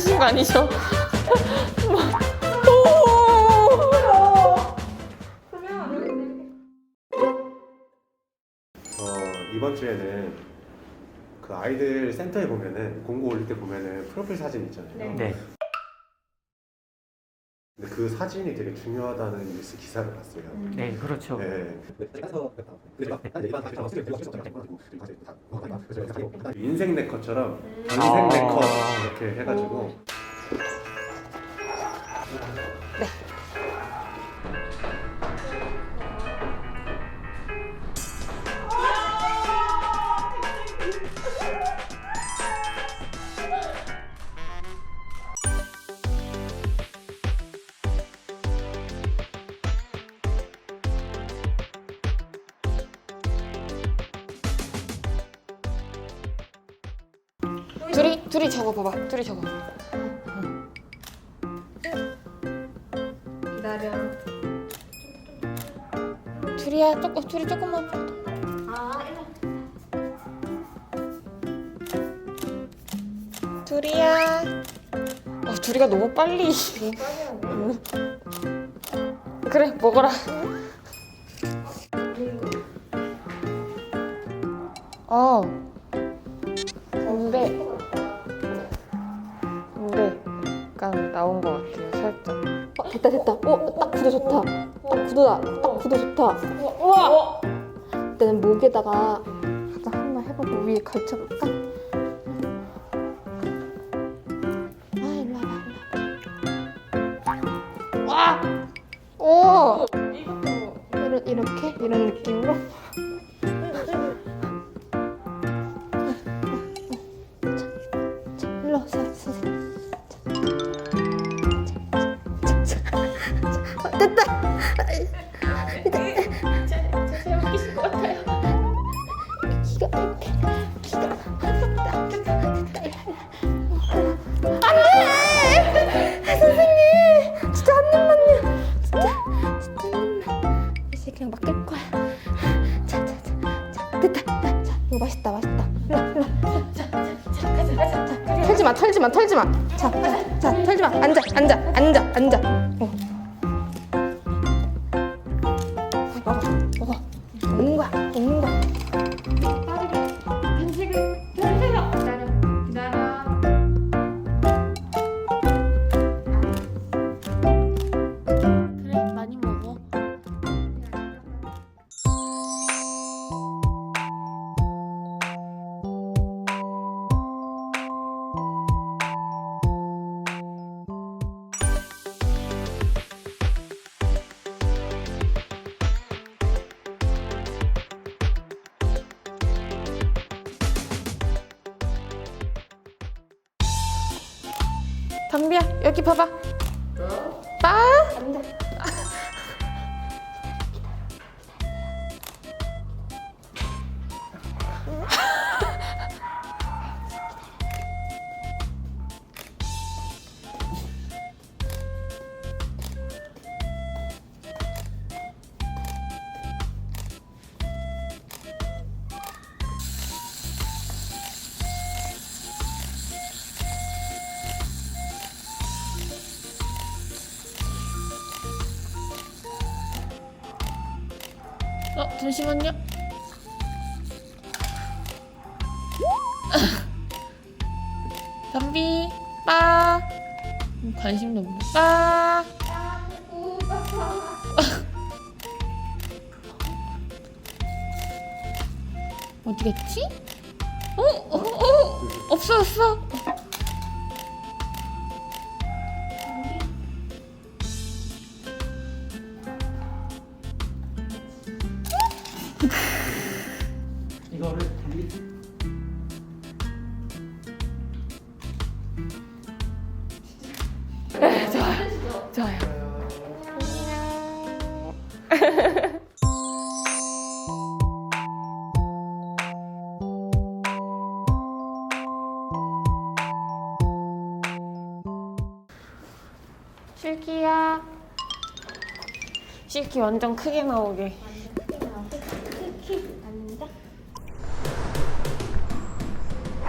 짐 빠지신 거 아니죠? 어, 이번 주에는 그 아이들 센터에 보면은 공고 올릴 때 보면은 프로필 사진 있잖아요. 네. 그 사진이 되게 중요하다는 뉴스 기사를 봤어요. 네, 그렇죠. 네. 인생 네컷처럼 인생 아. 네컷 이렇게 해가지고 둘이 둘이 적어 봐봐. 둘이 적어. 기다려. 둘이야 조금 둘이 조금만. 아, 둘이야. 어 둘이가 너무 빨리. 그래 먹어라. 어. 됐다, 됐다. 어, 딱 구도 좋다. 딱 구도다. 딱 구도 좋다. 우와. 일단은 목에다가 살짝 한번 해보고 위에 걸쳐볼까? 아, 일로 와봐, 일로 와봐. 와. 오. 이런, 이렇게? 이런 느낌으로? 어, 됐다! 기가 됐다 털지 마 털지 마 털지 마 자자 털지 마 앉아 앉아 앉아 앉아 어. 담비야 여기 봐봐. 빠. 어 잠시만요. 담비 빠 음, 관심도 없네 빠 어디 갔지? 어? 어? 어? 없어졌어 실키 완전 크게 나오게.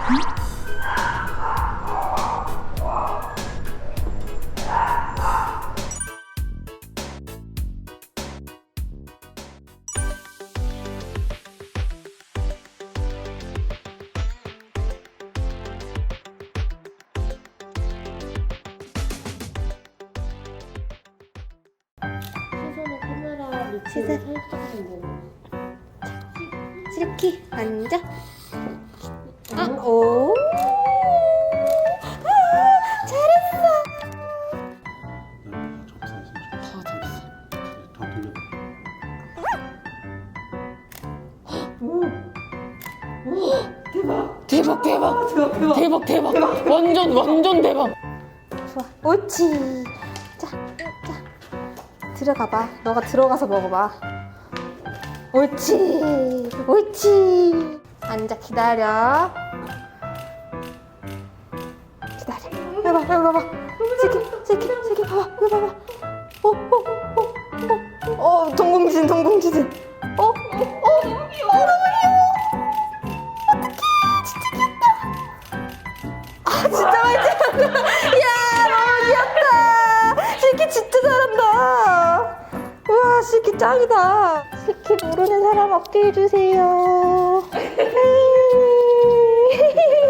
앉아 시작. 실키 앉아. 아, 오. 아, 잘했어. 더. 더 돌려. 대박 대박 대박 대박 완전 완전 대박 좋아. 옳지. 자, 자. 들어가 봐. 너가 들어가서 먹어봐. 옳지. 옳지. 앉아 기다려. 기다려. 여기 봐, 여기 봐봐. 새끼, 새끼, 새끼 봐봐. 여기 봐봐. 어, 어, 어, 어, 어, 동공지진, 동공지진. 짱이다. 실키 모르는 사람 없게 해주세요.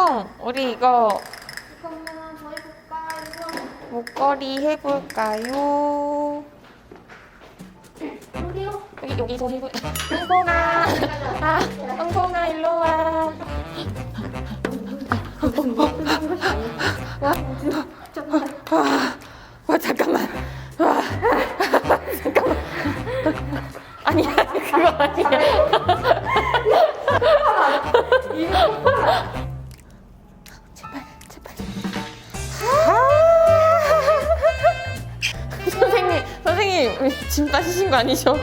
펑펑 우리 이거 목걸이 해볼까요? 여기 여기 저 해볼 펑펑아. 아 선생님 짐 빠지신 거 아니죠?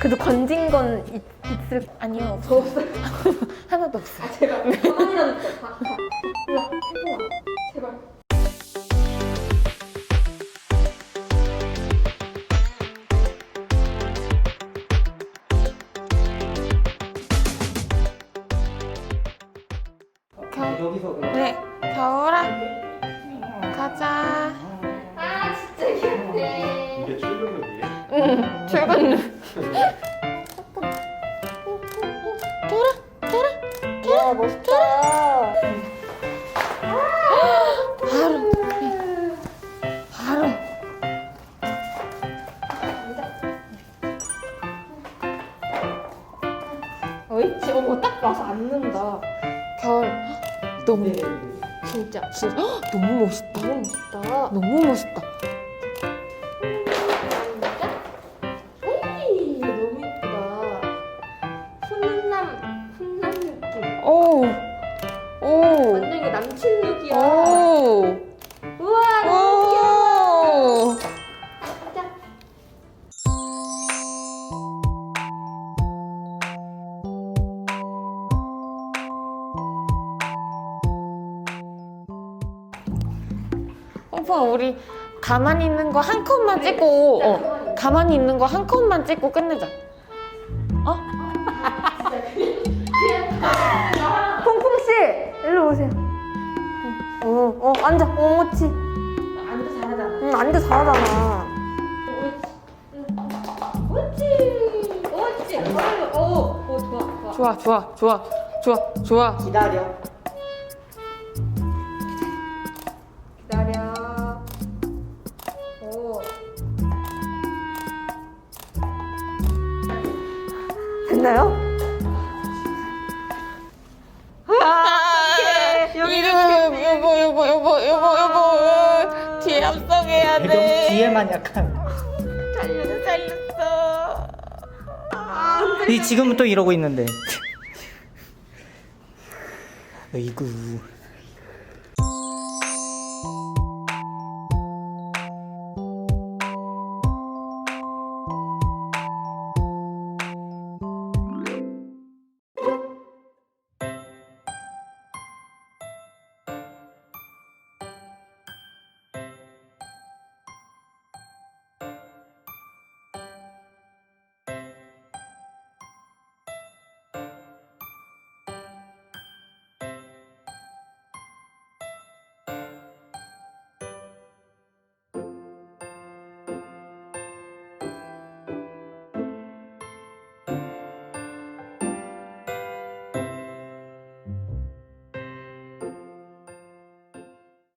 그래도 건진 건 있, 있을 아니요. 없어 없어요. 하나도 없어요. 겨, 네 겨울아 가자. 이게 출근룩이에요? 응 출근 돌아 돌아 와 멋있다. 바로. 바로. 어이치 어머 딱 와서 앉는다. 겨울. 너무 네. 진짜 진짜. 헉, 너무 멋있다. 너무 멋있다. 너무 멋있다. 에이 너무 예쁘다. 훈남 훈남 느낌. 오 오. 완전 이거 남친 룩이야. 오. 오빠 우리 가만히 있는 거 한 컷만 찍고 어 가만히 있는 거 한 컷만 찍고 끝내자. 어? 퐁퐁 씨 일로 오세요 어, 어 앉아 옳지 앉아 잘하잖아. 응 앉아 잘하잖아 옳지 옳지 오오 좋아 좋아 좋아 좋아 좋아 좋아 좋아. 기다려. 됐나요? 아, 이거 요거 요거 요거 요거 요거 뒤에 합성해야 배경 돼. 뒤에만 약간. 살렸어 살렸어. 이 지금은 또 이러고 있는데. 어이구.